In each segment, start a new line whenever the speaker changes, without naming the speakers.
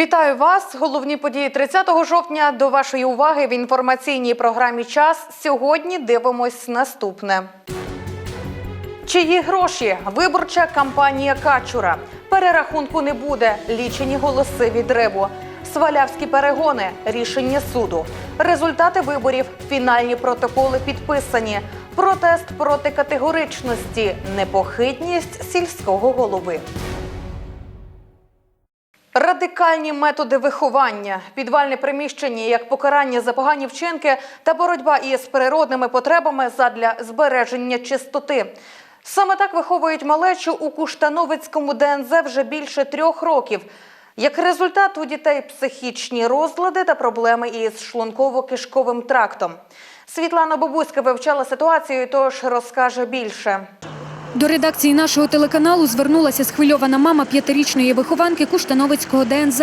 Вітаю вас. Головні події 30 жовтня до вашої уваги в інформаційній програмі Час. Сьогодні дивимось наступне. Чиї гроші? Виборча кампанія Качура. Перерахунку не буде. Лічені голоси від рибу. Свалявські перегони. Рішення суду. Результати виборів. Фінальні протоколи підписані. Протест проти категоричності. Непохитність сільського голови. Радикальні методи виховання, підвальне приміщення як покарання за погані вчинки та боротьба із природними потребами задля збереження чистоти. Саме так виховують малечу у Куштановицькому ДНЗ вже більше трьох років. Як результат, у дітей психічні розлади та проблеми із шлунково-кишковим трактом. Світлана Бабуська вивчала ситуацію, тож розкаже більше.
До редакції нашого телеканалу звернулася схвильована мама п'ятирічної вихованки Куштановицького ДНЗ.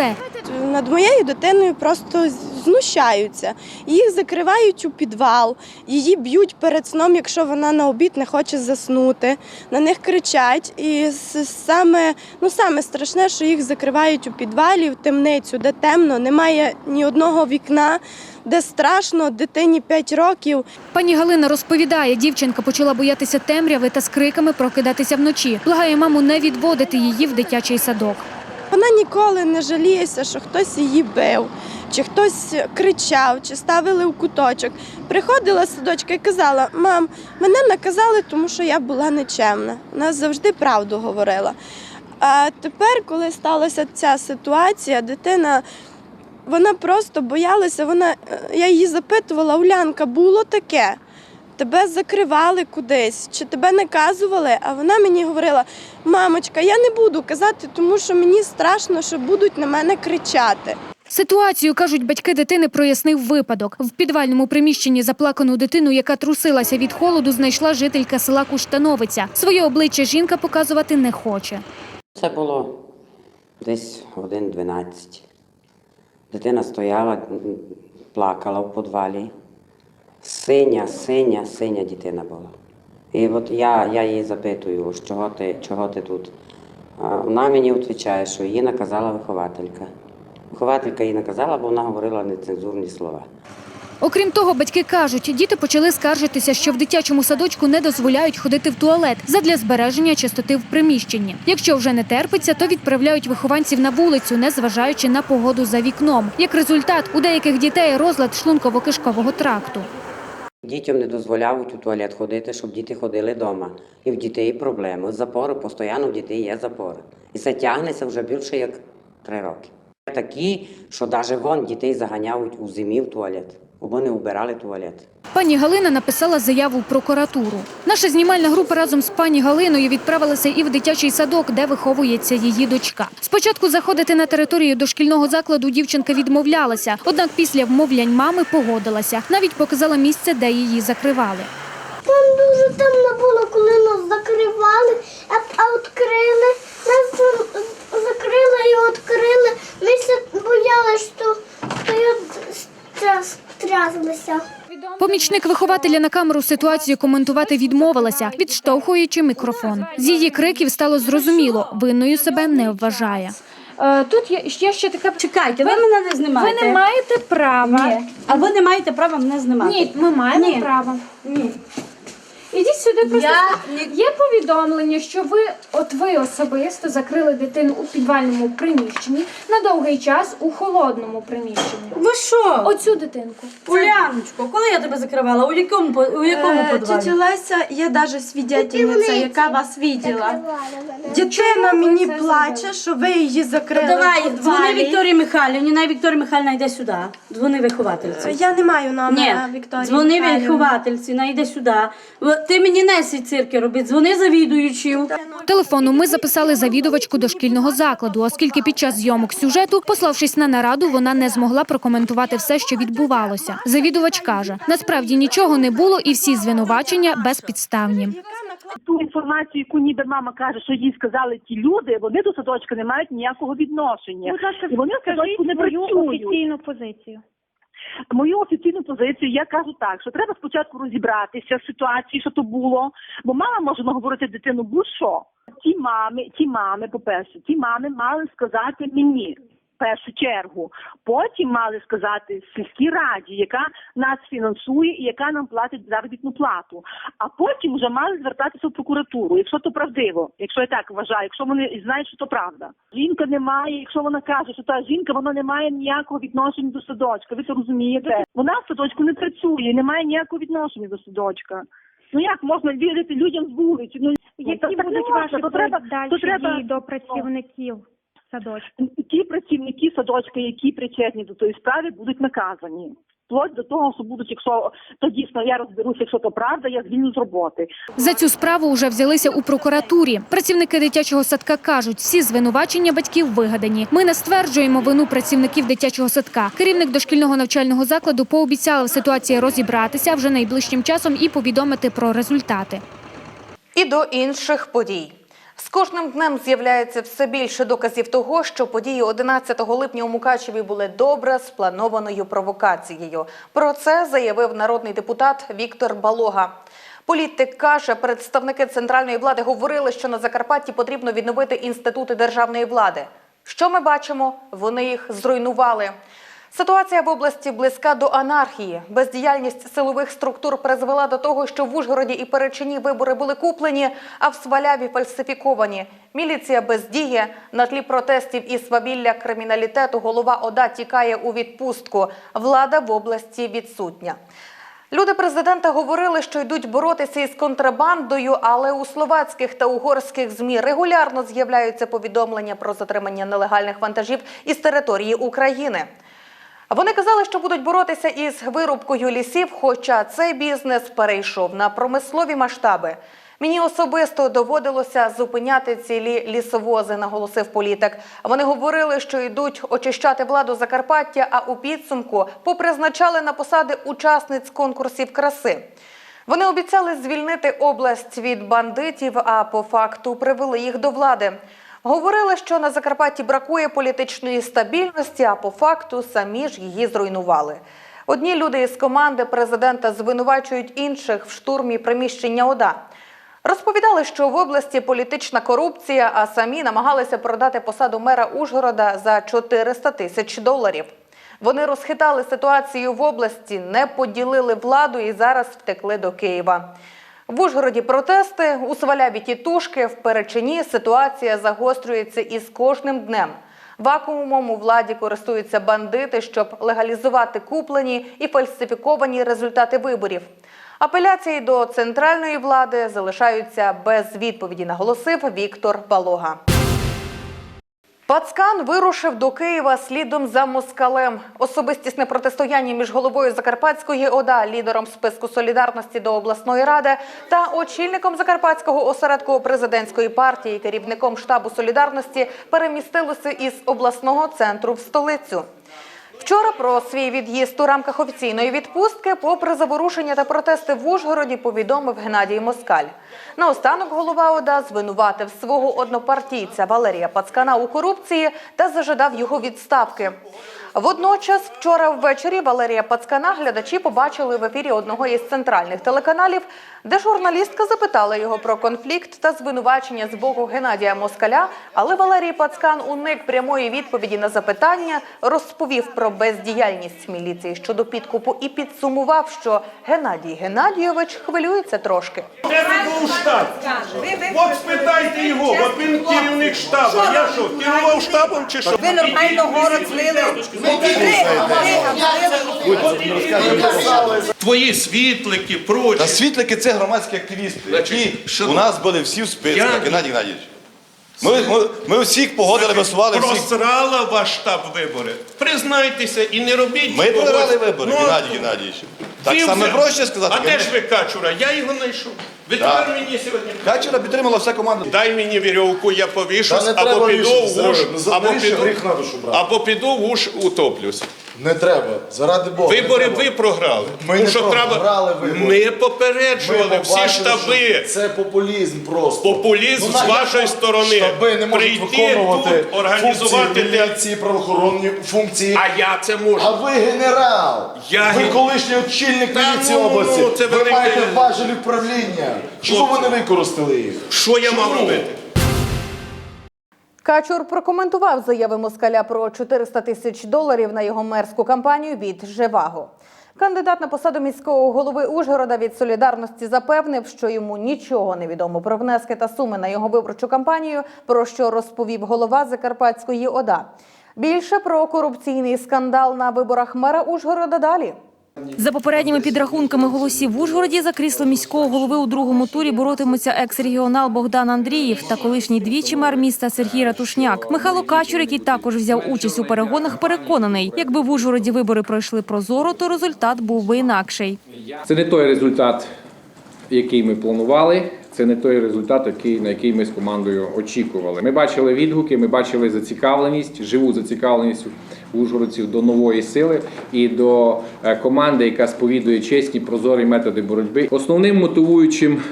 Над моєю дитиною просто знущаються. Їх закривають у підвал, її б'ють перед сном, якщо вона на обід не хоче заснути. На них кричать. І саме, ну, саме страшне, що їх закривають у підвалі, в темницю, де темно, немає ні одного вікна, де страшно, дитині 5 років.
Пані Галина розповідає, дівчинка почала боятися темряви та з криками прокидатися вночі. Благає маму не відводити її в дитячий садок.
Вона ніколи не жаліється, що хтось її бив, чи хтось кричав, чи ставили в куточок. Приходила садочка і казала: мам, мене наказали, тому що я була нечемна. Вона завжди правду говорила. А тепер, коли сталася ця ситуація, дитина. Вона просто боялася, вона, е, я її запитувала, Улянка, було таке? Тебе закривали кудись, чи тебе наказували? А вона мені говорила: мамочка, я не буду казати, тому що мені страшно, що будуть на мене кричати.
Ситуацію, кажуть, батьки дитини прояснив випадок. В підвальному приміщенні заплакану дитину, яка трусилася від холоду, знайшла жителька села Куштановиця. Своє обличчя жінка показувати не хоче.
Це було десь годин 12. Дитина стояла, плакала в підвалі. Синя, синя, синя дитина була. І от я, я її запитую, чого ти, чого ти тут? Вона мені відповідає, що її наказала вихователька. Вихователька її наказала, бо вона говорила нецензурні слова.
Окрім того, батьки кажуть, діти почали скаржитися, що в дитячому садочку не дозволяють ходити в туалет задля збереження чистоти в приміщенні. Якщо вже не терпиться, то відправляють вихованців на вулицю, незважаючи на погоду за вікном. Як результат, у деяких дітей розлад шлунково-кишкового тракту.
Дітям не дозволяють у туалет ходити, щоб діти ходили вдома. І в дітей проблеми. Запори, постійно в дітей є запори. І це тягнеться вже більше як три роки. Такі, що навіть вон дітей заганяють у зимі в туалет, бо вони вбирали туалет.
Пані Галина написала заяву в прокуратуру. Наша знімальна група разом з пані Галиною відправилася і в дитячий садок, де виховується її дочка. Спочатку заходити на територію дошкільного закладу дівчинка відмовлялася, однак після вмовлянь мами погодилася. Навіть показала місце, де її закривали.
Там дуже темно було, коли нас закривали, а, відкрили. Нас закрили і відкрили. Ми боялися, що, що я стряс, тряслася.
Помічник вихователя на камеру ситуацію коментувати відмовилася, відштовхуючи мікрофон. З її криків стало зрозуміло, винною себе не вважає.
Е, Тут є, ще ще така.
Чекайте, ви мене не
Ви не маєте права.
Ні. А ви не маєте права мене знімати.
Ні, ми маємо
Ні.
право.
Ні.
Ідіть сюди просто.
Я
Є повідомлення, що ви, от ви особисто закрили дитину у підвальному приміщенні на довгий час у холодному приміщенні.
Ви що?
Оцю дитинку.
Уляночко, коли я тебе закривала? У якому, по- у якому
Е,
підвалі?
Тетя Леся, є навіть свідетельниця, яка вас виділа.
Мене.
Дитина мені
це
плаче, що ви її закрили.
Давай,
в
дзвони
підвалі.
Вікторії Михайлівні, най Вікторія Михайлівна йде сюди. Дзвони виховательці.
Я не маю
Ні,
номера Вікторії.
дзвони
Михайлівни.
виховательці, най йде сюди. Ти мені не сі цирки робить, дзвони завідуючим.
Телефону ми записали завідувачку дошкільного закладу, оскільки під час зйомок сюжету, пославшись на нараду, вона не змогла прокоментувати все, що відбувалося. Завідувач каже: насправді нічого не було, і всі звинувачення безпідставні.
ту інформацію, яку ніби мама каже, що їй сказали ті люди, вони до садочка не мають ніякого відношення. і вони в садочку не працюють.
офіційну позицію.
Мою офіційну позицію я кажу так, що треба спочатку розібратися в ситуації, що то було, бо мама може наговорити дитину будь-що. Ті мами, ті мами, по-перше, ті мами мали сказати мені, в першу чергу. Потім мали сказати сільській раді, яка нас фінансує і яка нам платить заробітну плату. А потім вже мали звертатися в прокуратуру, якщо то правдиво, якщо я так вважаю, якщо вони знають, що то правда. Жінка не має, якщо вона каже, що та жінка вона не має ніякого відношення до садочка. Ви це розумієте? Вона в садочку не працює, не має ніякого відношення до садочка. Ну як можна вірити людям з вулиці? Ну
Які будуть ваші
то треба,
далі
то треба
до працівників садочку?
ті працівники садочка, які причетні до тої справи, будуть наказані. Вплоть до того, що будуть, якщо то дійсно я розберуся, якщо то правда, я звільню з роботи.
За цю справу вже взялися у прокуратурі. Працівники дитячого садка кажуть, всі звинувачення батьків вигадані. Ми не стверджуємо вину працівників дитячого садка. Керівник дошкільного навчального закладу пообіцяв в ситуації розібратися вже найближчим часом і повідомити про результати.
І до інших подій. З кожним днем з'являється все більше доказів того, що події 11 липня у Мукачеві були добре спланованою провокацією. Про це заявив народний депутат Віктор Балога. Політик каже, представники центральної влади говорили, що на Закарпатті потрібно відновити інститути державної влади. Що ми бачимо? Вони їх зруйнували. Ситуація в області близька до анархії. Бездіяльність силових структур призвела до того, що в Ужгороді і Перечині вибори були куплені, а в Сваляві фальсифіковані. Міліція бездіє. На тлі протестів і свавілля криміналітету голова ОДА тікає у відпустку. Влада в області відсутня. Люди президента говорили, що йдуть боротися із контрабандою, але у словацьких та угорських змі регулярно з'являються повідомлення про затримання нелегальних вантажів із території України. Вони казали, що будуть боротися із вирубкою лісів, хоча цей бізнес перейшов на промислові масштаби. Мені особисто доводилося зупиняти цілі лісовози, наголосив політик. Вони говорили, що йдуть очищати владу Закарпаття, а у підсумку попризначали на посади учасниць конкурсів краси. Вони обіцяли звільнити область від бандитів, а по факту привели їх до влади. Говорили, що на Закарпатті бракує політичної стабільності, а по факту самі ж її зруйнували. Одні люди із команди президента звинувачують інших в штурмі приміщення ОДА. Розповідали, що в області політична корупція, а самі намагалися продати посаду мера Ужгорода за 400 тисяч доларів. Вони розхитали ситуацію в області, не поділили владу і зараз втекли до Києва. В Ужгороді протести, у Сваляві тітушки, в Перечині ситуація загострюється із кожним днем. Вакуумом у владі користуються бандити, щоб легалізувати куплені і фальсифіковані результати виборів. Апеляції до центральної влади залишаються без відповіді, наголосив Віктор Балога. Пацкан вирушив до Києва слідом за москалем. Особистісне протистояння між головою Закарпатської ОДА, лідером списку солідарності до обласної ради та очільником Закарпатського осередку президентської партії, керівником штабу солідарності перемістилося із обласного центру в столицю. Вчора про свій від'їзд у рамках офіційної відпустки, попри заворушення та протести в Ужгороді, повідомив Геннадій Москаль. Наостанок голова ОДА звинуватив свого однопартійця Валерія Пацкана у корупції та зажадав його відставки. Водночас, вчора ввечері Валерія Пацкана глядачі побачили в ефірі одного із центральних телеканалів, де журналістка запитала його про конфлікт та звинувачення з боку Геннадія Москаля, але Валерій Пацкан уник прямої відповіді на запитання, розповів про бездіяльність міліції щодо підкупу і підсумував, що Геннадій Геннадійович хвилюється трошки.
Штаб? От спитайте його, от він керівник штабу. Я що, керував штабом чи що?
Ви нормально город злили.
Твої світлики, прочі.
Та світлики це громадські активісти, які у нас були всі в списках, Геннадій Геннадійович. Ми, ми, ми всіх погодили, висували всіх.
Просрала ваш штаб вибори. Признайтеся і не робіть.
Ми програли вибори,
Ну,
Геннадій Геннадійович. Так саме проще сказати.
А де ж ви Качура? Я його знайшов. Ви
Да.
тепер мені сьогодні.
Качера підтримала вся команда.
Дай мені вірьовку, я повішусь, або піду в уж, або піду, або піду в уж утоплюсь.
Не треба, заради Бога. не
Вибори
треба.
ви програли.
Ми
Тому
не
що треба...
програли вибори.
Ми
Ми
попереджували всі
побачили,
штаби.
що Це популізм просто.
Популізм
Ну,
з вашої
як
сторони.
Штаби не можуть
Прийти
виконувати
тут, організувати
функції
для-
міліції, правоохоронні функції.
А я це можу.
А ви генерал.
Я
ви
ген-
колишній очільник
Та
міліції
ну,
області.
ну, це
ви
велике-
маєте важелі управління. Чому ви не використали їх?
Що я мав робити?
Качур прокоментував заяви москаля про 400 тисяч доларів на його мерську кампанію від Живаго. Кандидат на посаду міського голови Ужгорода від солідарності запевнив, що йому нічого не відомо про внески та суми на його виборчу кампанію, про що розповів голова Закарпатської ОДА. Більше про корупційний скандал на виборах мера Ужгорода далі.
За попередніми підрахунками голосів в Ужгороді за крісло міського голови у другому турі боротимуться екс-регіонал Богдан Андріїв та колишній двічі мер міста Сергій Ратушняк. Михайло Качур, який також взяв участь у перегонах, переконаний, якби в Ужгороді вибори пройшли прозоро, то результат був би інакший.
Це не той результат, який ми планували. Це не той результат, який, на який ми з командою очікували. Ми бачили відгуки, ми бачили зацікавленість, живу зацікавленість ужгородців до нової сили і до е, команди, яка сповідує чесні прозорі методи боротьби. Основним мотивуючим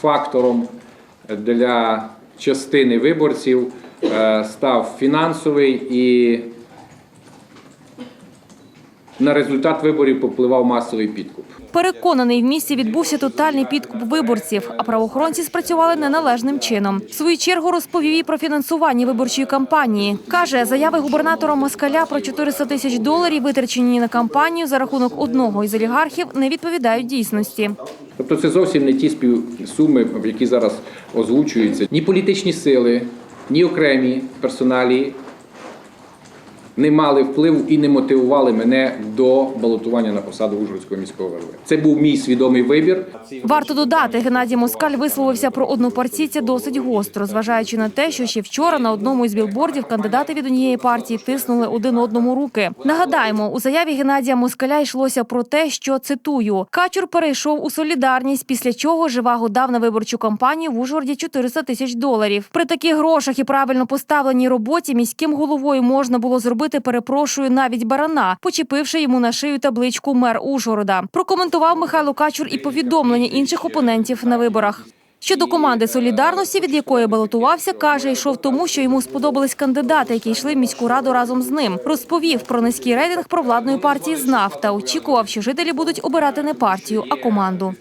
фактором для частини виборців е, став фінансовий і на результат виборів попливав масовий підкуп.
Переконаний, в місті відбувся тотальний підкуп виборців, а правоохоронці спрацювали неналежним чином. В свою чергу розповів і про фінансування виборчої кампанії. Каже, заяви губернатора Москаля про 400 тисяч доларів, витрачені на кампанію за рахунок одного із олігархів, не відповідають дійсності.
Тобто це зовсім не ті співсуми, які зараз озвучуються. Ні політичні сили, ні окремі персоналі не мали впливу і не мотивували мене до балотування на посаду Ужгородського міського голови. Це був мій свідомий вибір.
Варто додати, Геннадій Москаль висловився про однопартійця досить гостро, зважаючи на те, що ще вчора на одному із білбордів кандидати від однієї партії тиснули один одному руки. Нагадаємо, у заяві Геннадія Москаля йшлося про те, що цитую Качур перейшов у солідарність, після чого Живаго дав на виборчу кампанію в Ужгороді 400 тисяч доларів. При таких грошах і правильно поставленій роботі міським головою можна було зробити. Перепрошую навіть барана, почепивши йому на шию табличку мер Ужгорода. Прокоментував Михайло Качур і повідомлення інших опонентів на виборах. Щодо команди солідарності, від якої балотувався, каже, йшов тому, що йому сподобались кандидати, які йшли в міську раду разом з ним. Розповів про низький рейтинг провладної партії знав та очікував, що жителі будуть обирати не партію, а команду.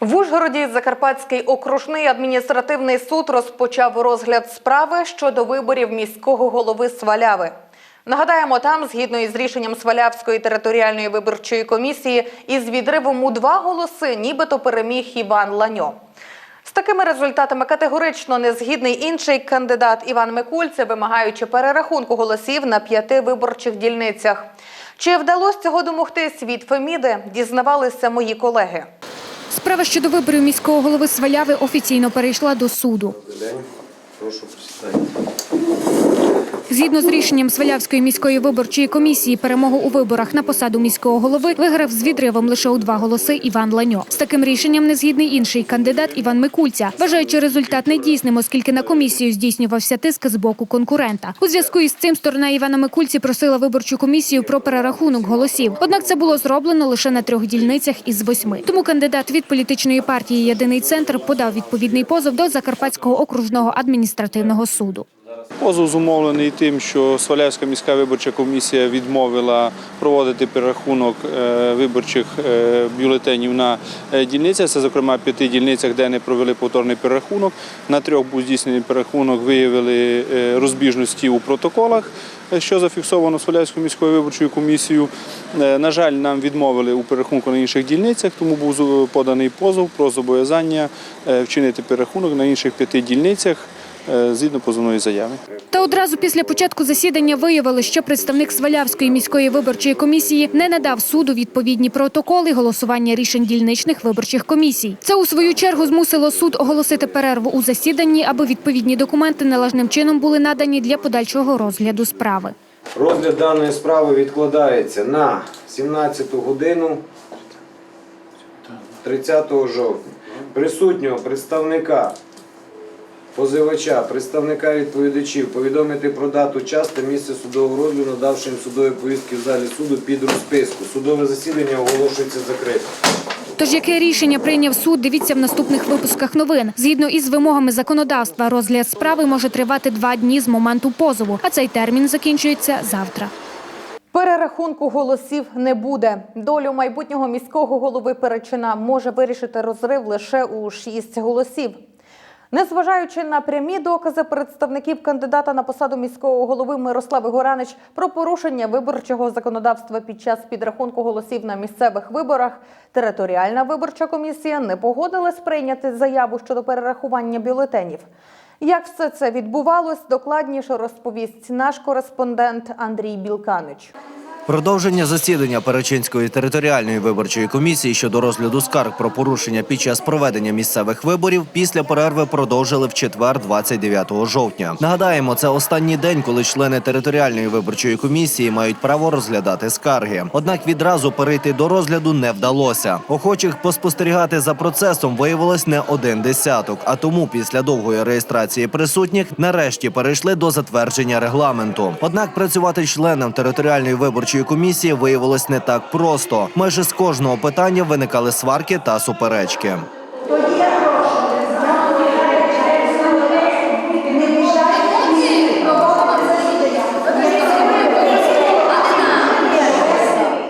В Ужгороді Закарпатський окружний адміністративний суд розпочав розгляд справи щодо виборів міського голови Сваляви. Нагадаємо, там, згідно із рішенням Свалявської територіальної виборчої комісії, із відривом у два голоси нібито переміг Іван Ланьо. З такими результатами категорично не згідний інший кандидат Іван Микульце, вимагаючи перерахунку голосів на п'яти виборчих дільницях. Чи вдалося цього домогтись від Феміди, дізнавалися мої колеги.
Справа щодо виборів міського голови Сваляви офіційно перейшла до суду.
Прошу присідати.
Згідно з рішенням Свалявської міської виборчої комісії, перемогу у виборах на посаду міського голови виграв з відривом лише у два голоси Іван Ланьо. З таким рішенням не згідний інший кандидат Іван Микульця, вважаючи результат недійсним, оскільки на комісію здійснювався тиск з боку конкурента. У зв'язку із цим сторона Івана Микульці просила виборчу комісію про перерахунок голосів. Однак це було зроблено лише на трьох дільницях із восьми. Тому кандидат від політичної партії Єдиний центр подав відповідний позов до Закарпатського окружного адміністративного суду.
Позов зумовлений тим, що Свалявська міська виборча комісія відмовила проводити перерахунок е, виборчих е, бюлетенів на е, дільницях. Це, зокрема, п'яти дільницях, де не провели повторний перерахунок. На трьох був здійснений перерахунок, виявили розбіжності у протоколах, що зафіксовано Свалявською міською виборчою комісією. На жаль, нам відмовили у перерахунку на інших дільницях, тому був поданий позов про зобов'язання вчинити перерахунок на інших п'яти дільницях згідно позовної заяви.
Та одразу після початку засідання виявили, що представник Свалявської міської виборчої комісії не надав суду відповідні протоколи голосування рішень дільничних виборчих комісій. Це у свою чергу змусило суд оголосити перерву у засіданні, аби відповідні документи належним чином були надані для подальшого розгляду справи.
Розгляд даної справи відкладається на 17 годину 30 жовтня. Присутнього представника позивача, представника відповідачів повідомити про дату, час та місце судового розгляду, надавши їм судові повістки в залі суду під розписку. Судове засідання оголошується закритим.
Тож яке рішення прийняв суд, дивіться в наступних випусках новин. Згідно із вимогами законодавства, розгляд справи може тривати два дні з моменту позову, а цей термін закінчується завтра.
Перерахунку голосів не буде. Долю майбутнього міського голови Перечина може вирішити розрив лише у шість голосів. Незважаючи на прямі докази представників кандидата на посаду міського голови Мирослави Горанич про порушення виборчого законодавства під час підрахунку голосів на місцевих виборах, територіальна виборча комісія не погодилась прийняти заяву щодо перерахування бюлетенів. Як все це відбувалось, докладніше розповість наш кореспондент Андрій Білканич.
Продовження засідання Перечинської територіальної виборчої комісії щодо розгляду скарг про порушення під час проведення місцевих виборів після перерви продовжили в четвер, 29 жовтня. Нагадаємо, це останній день, коли члени територіальної виборчої комісії мають право розглядати скарги. Однак відразу перейти до розгляду не вдалося. Охочих поспостерігати за процесом виявилось не один десяток. А тому після довгої реєстрації присутніх нарешті перейшли до затвердження регламенту. Однак працювати членам територіальної виборчої комісії виявилось не так просто. Майже з кожного питання виникали сварки та суперечки.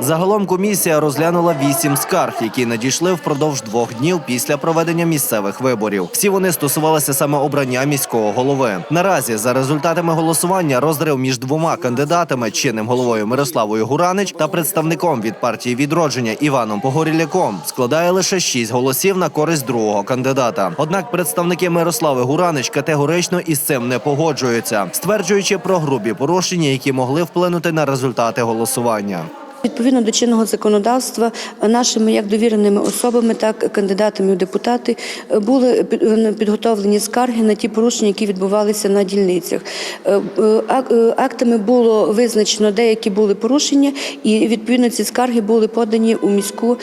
Загалом комісія розглянула вісім скарг, які надійшли впродовж двох днів після проведення місцевих виборів. Всі вони стосувалися саме обрання міського голови. Наразі за результатами голосування розрив між двома кандидатами чинним головою Мирославою Гуранич та представником від партії відродження Іваном Погоріляком складає лише шість голосів на користь другого кандидата. Однак представники Мирослави Гуранич категорично із цим не погоджуються, стверджуючи про грубі порушення, які могли вплинути на результати голосування.
Відповідно до чинного законодавства, нашими як довіреними особами, так і кандидатами у депутати е, були е, підготовлені скарги на ті порушення, які відбувалися на дільницях. Е, ак- Актами було визначено деякі були порушення, і відповідно ці скарги були подані у міську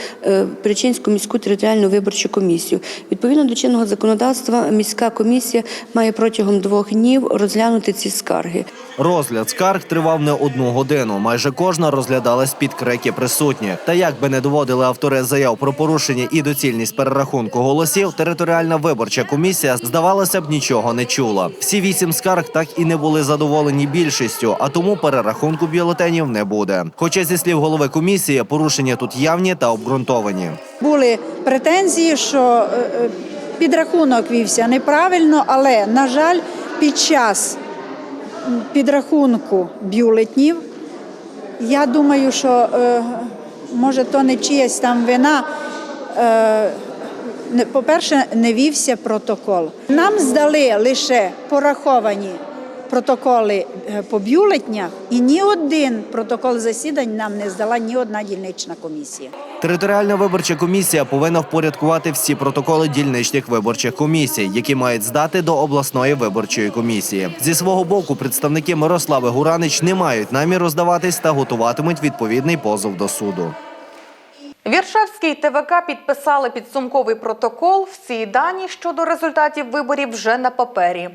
Причинську міську територіальну виборчу комісію. Відповідно до чинного законодавства, міська комісія має протягом двох днів розглянути ці скарги.
Розгляд скарг тривав не одну годину. Майже кожна розглядалась під крики присутніх. Та як би не доводили автори заяв про порушення і доцільність перерахунку голосів, територіальна виборча комісія, здавалося б, нічого не чула. Всі вісім скарг так і не були задоволені більшістю, а тому перерахунку бюлетенів не буде. Хоча зі слів голови комісії, порушення тут явні та обґрунтовані.
Були претензії, що е, е, підрахунок вівся неправильно, але, на жаль, під час підрахунку бюлетнів, я думаю, що е, може то не чиясь там вина. е, По-перше, не вівся протокол. Нам здали лише пораховані протоколи е, по бюлетнях, і ні один протокол засідань нам не здала ні одна дільнична комісія.
Територіальна виборча комісія повинна впорядкувати всі протоколи дільничних виборчих комісій, які мають здати до обласної виборчої комісії. Зі свого боку, представники Мирослави Гуранич не мають наміру здаватись та готуватимуть відповідний позов до суду.
Віршавський ТВК підписали підсумковий протокол. Всі дані щодо результатів виборів вже на папері.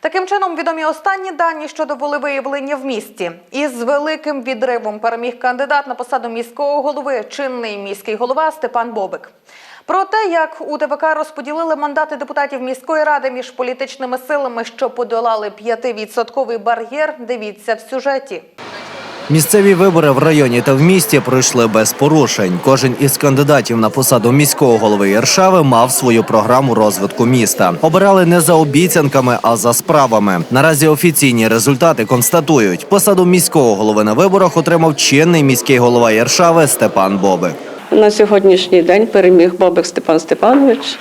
Таким чином, відомі останні дані щодо волевиявлення в місті. Із великим відривом переміг кандидат на посаду міського голови, чинний міський голова Степан Бобик. Про те, як у ТВК розподілили мандати депутатів міської ради між політичними силами, що подолали 5-відсотковий бар'єр, дивіться в сюжеті.
Місцеві вибори в районі та в місті пройшли без порушень. Кожен із кандидатів на посаду міського голови Іршави мав свою програму розвитку міста. Обирали не за обіцянками, а за справами. Наразі офіційні результати констатують, посаду міського голови на виборах отримав чинний міський голова Іршави Степан Бобик.
На сьогоднішній день переміг Бобик Степан Степанович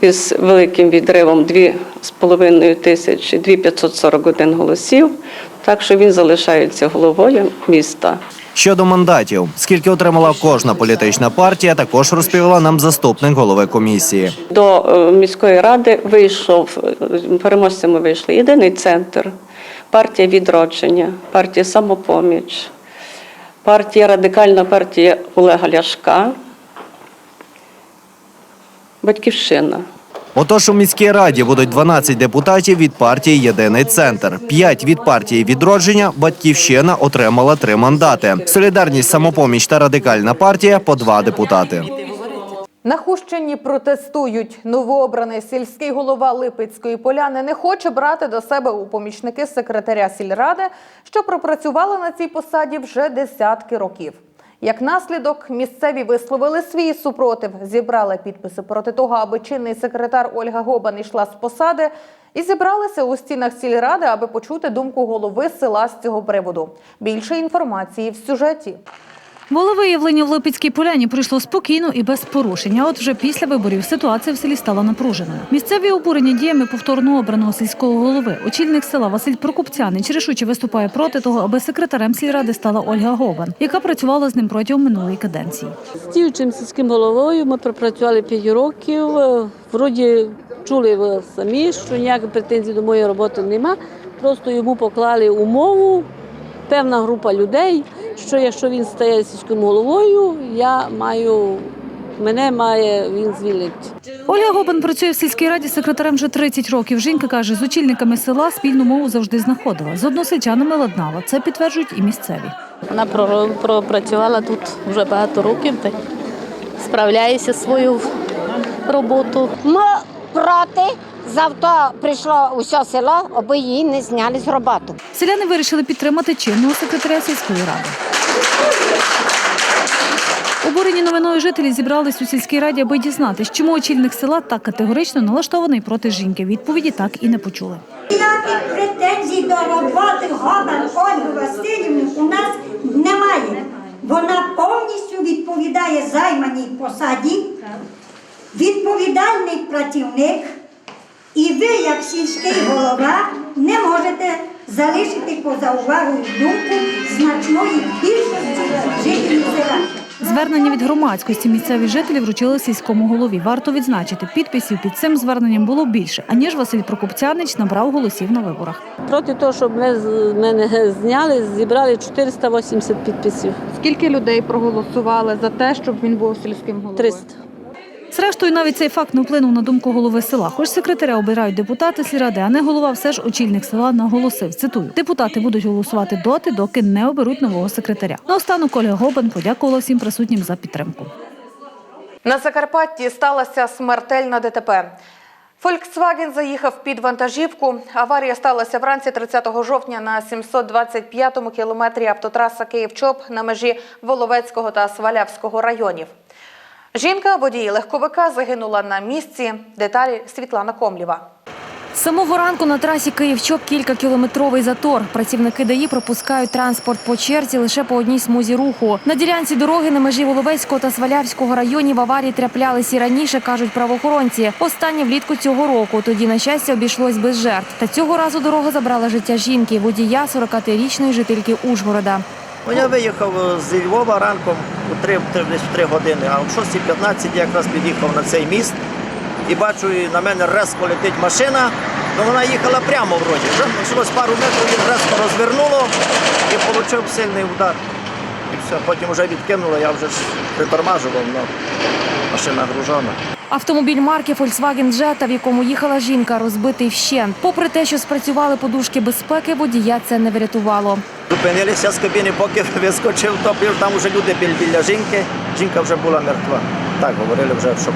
із великим відривом 2,5 тисячі 2541 голосів. Так що він залишається головою міста.
Щодо мандатів, скільки отримала кожна політична партія, також розповіла нам заступник голови комісії.
До е, міської ради вийшов е, переможцями вийшли єдиний центр, партія відродження, партія самопоміч, партія радикальна партія Олега Ляшка, Батьківщина.
Отож, у міській раді будуть 12 депутатів від партії Єдиний центр, 5 від партії відродження. Батьківщина отримала 3 мандати. Солідарність, самопоміч та радикальна партія по 2 депутати.
На Хущині протестують. Новообраний сільський голова Липецької поляни не хоче брати до себе у помічники секретаря сільради, що пропрацювали на цій посаді вже десятки років. Як наслідок, місцеві висловили свій супротив, зібрали підписи проти того, аби чинний секретар Ольга Гобан йшла з посади, і зібралися у стінах сільради, аби почути думку голови села з цього приводу. Більше інформації в сюжеті.
Волевиявлення в Липецькій поляні пройшло спокійно і без порушення. От вже після виборів ситуація в селі стала напруженою. Місцеві обурені діями повторно обраного сільського голови. Очільник села Василь Прокопцянич рішуче виступає проти того, аби секретарем сільради стала Ольга Гован, яка працювала з ним протягом минулої каденції.
З діючим сільським головою ми пропрацювали 5 років. Вроді чули ви самі, що ніяких претензій до моєї роботи нема. Просто йому поклали умову, певна група людей, що якщо він стає сільським головою, я маю, мене має він звільнити.
Ольга Гобан працює в сільській раді секретарем вже 30 років. Жінка каже, з очільниками села спільну мову завжди знаходила. З односельчанами ладнала. Це підтверджують і місцеві.
Вона про- пропрацювала тут вже багато років та справляється свою роботу.
Ми проти, завтра прийшло усе село, аби її не зняли з роботи.
Селяни вирішили підтримати чинного секретаря сільської ради. Обурені новиною жителі зібрались у сільській раді, аби дізнатись, чому очільник села так категорично налаштований проти жінки. Відповіді так і не почули.
Ніяких претензій до роботи Гобан Ольги Васильівни у нас немає. Вона повністю відповідає займаній посаді, відповідальний працівник, і ви, як сільський голова, не можете залишити поза увагою думку значної більшості жителів села.
Звернення від громадськості місцеві жителі вручили сільському голові. Варто відзначити, підписів під цим зверненням було більше, аніж Василь Прокопцянич набрав голосів на виборах.
Проти того, щоб ми з мене зняли, зібрали 480 підписів.
Скільки людей проголосували за те, щоб він був сільським головою?
300.
Зрештою, навіть цей факт не вплинув на думку голови села. Хоч секретаря обирають депутати сільради, а не голова, все ж очільник села наголосив. Цитую: депутати будуть голосувати доти, доки не оберуть нового секретаря. Наостанок Ольга Гобан подякувала всім присутнім за підтримку.
На Закарпатті сталася смертельна ДТП. Фольксваген заїхав під вантажівку. Аварія сталася вранці 30 жовтня на 725-му кілометрі автотраса Київ-Чоп на межі Воловецького та Свалявського районів. Жінка, водій легковика, загинула на місці. Деталі Світлана Комлєва.
Самого ранку на трасі Київ-Чоп кількакілометровий затор. Працівники ДАІ пропускають транспорт по черзі лише по одній смузі руху. На ділянці дороги на межі Воловецького та Свалявського районів аварії траплялись і раніше, кажуть правоохоронці. Останнє влітку цього року. Тоді, на щастя, обійшлось без жертв. Та цього разу дорога забрала життя жінки, водія 40-річної жительки Ужгорода.
Ну, я виїхав зі Львова ранком у 3, десь в 3 години, а о 6.15 я якраз під'їхав на цей міст і бачу, і на мене резко летить машина. Ну вона їхала прямо вроді. Вже почалось пару метрів, він резко розвернуло і отримав сильний удар. І все, потім вже відкинуло, я вже притормажував, але машина гружена.
Автомобіль марки Volkswagen Jetta, в якому їхала жінка, розбитий вщент. Попри те, що спрацювали подушки безпеки, водія це не врятувало.
Зупинилися з кабіни, поки вискочив, топив, там вже люди біля, біля жінки. Жінка вже була мертва. Так говорили вже, що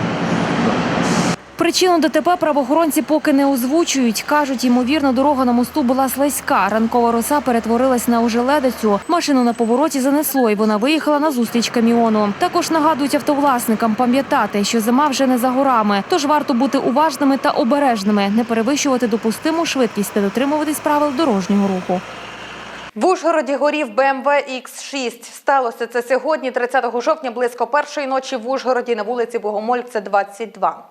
Причину ДТП правоохоронці поки не озвучують. Кажуть, ймовірно, дорога на мосту була слизька. Ранкова роса перетворилась на ожеледицю. Машину на повороті занесло, і вона виїхала на зустріч каміону. Також нагадують автовласникам пам'ятати, що зима вже не за горами. Тож варто бути уважними та обережними, не перевищувати допустиму швидкість та дотримуватись правил дорожнього руху.
В Ужгороді горів BMW X6. Сталося це сьогодні, 30 жовтня, близько першої ночі в Ужгороді на вулиці Богомольця, 22.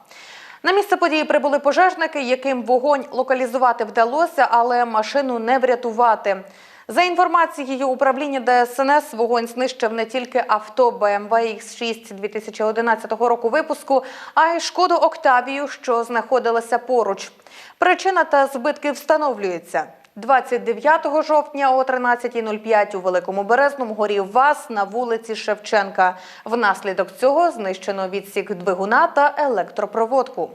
На місце події прибули пожежники, яким вогонь локалізувати вдалося, але машину не врятувати. За інформацією управління ДСНС, вогонь знищив не тільки авто BMW X6 2011 року випуску, а й шкоду Октавію, що знаходилася поруч. Причина та збитки встановлюються. 29 жовтня о 13.05 у Великому Березному горів ВАЗ на вулиці Шевченка. Внаслідок цього знищено відсік двигуна та електропроводку.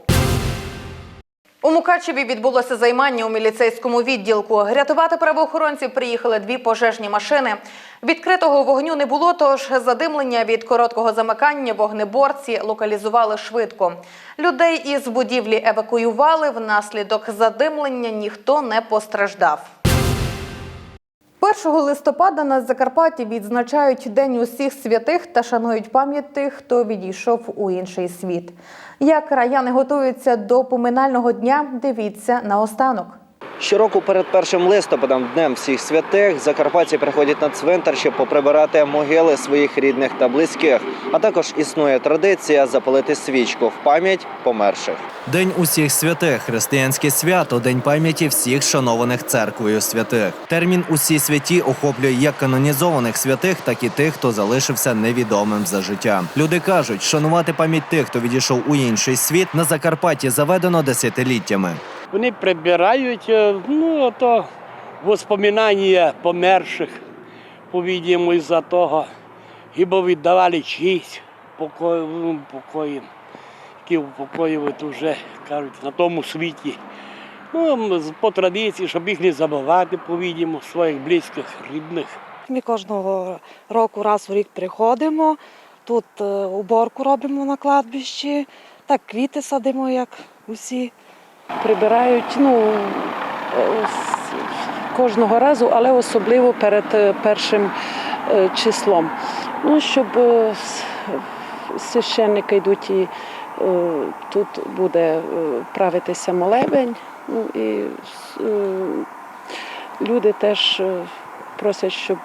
У Мукачеві відбулося займання у міліцейському відділку. Рятувати правоохоронців приїхали дві пожежні машини. Відкритого вогню не було, тож задимлення від короткого замикання вогнеборці локалізували швидко. Людей із будівлі евакуювали. Внаслідок задимлення ніхто не постраждав. 1 листопада на Закарпатті відзначають День усіх святих та шанують пам'ять тих, хто відійшов у інший світ. Як краяни готуються до поминального дня, дивіться наостанок.
Щороку перед першим листопадом, днем всіх святих, закарпатці приходять на цвинтар, щоб поприбирати могили своїх рідних та близьких. А також існує традиція запалити свічку в пам'ять померших.
День усіх святих християнське свято, день пам'яті всіх шанованих церквою святих. Термін усі святі охоплює як канонізованих святих, так і тих, хто залишився невідомим за життя. Люди кажуть, шанувати пам'ять тих, хто відійшов у інший світ, на Закарпатті заведено десятиліттями.
Вони прибирають, е, ну, то воспоминання померших, по-відому, із-за того. Хіба віддавали честь покою, ну, які упокоюють вже, кажуть, на тому світі. Ну, по традиції, щоб їх не забувати, по-відому, своїх близьких, рідних.
Ми кожного року раз у рік приходимо, тут е, уборку робимо на кладбищі, так квіти садимо, як усі.
Прибирають ну, е, кожного разу, але особливо перед е, першим е, числом. Ну, щоб священники йдуть і тут буде правитися молебень. Ну, і люди теж просять, щоб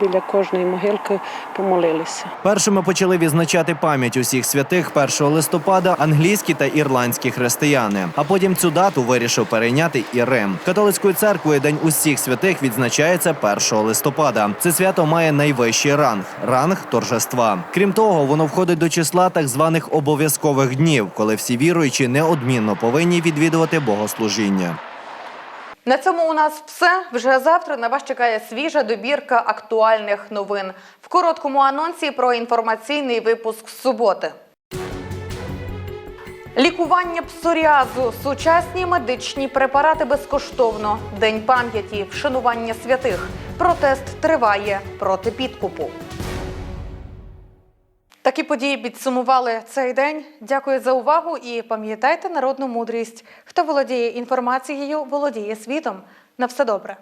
біля кожної могилки помолилися.
Першими почали відзначати пам'ять усіх святих 1 листопада англійські та ірландські християни. А потім цю дату вирішив перейняти і Рим. Католицькою церквою День усіх святих відзначається 1 листопада. Це свято має найвищий ранг ранг торжества. Крім того, воно входить до числа так званих обов'язкових днів, коли всі віруючі неодмінно повинні відвідувати богослужіння.
На цьому у нас все. Вже завтра на вас чекає свіжа добірка актуальних новин. В короткому анонсі про інформаційний випуск суботи. Лікування псоріазу, сучасні медичні препарати безкоштовно. День пам'яті, вшанування святих. Протест триває проти підкупу. Такі події підсумували цей день. Дякую за увагу і пам'ятайте народну мудрість. Хто володіє інформацією, володіє світом. На все добре.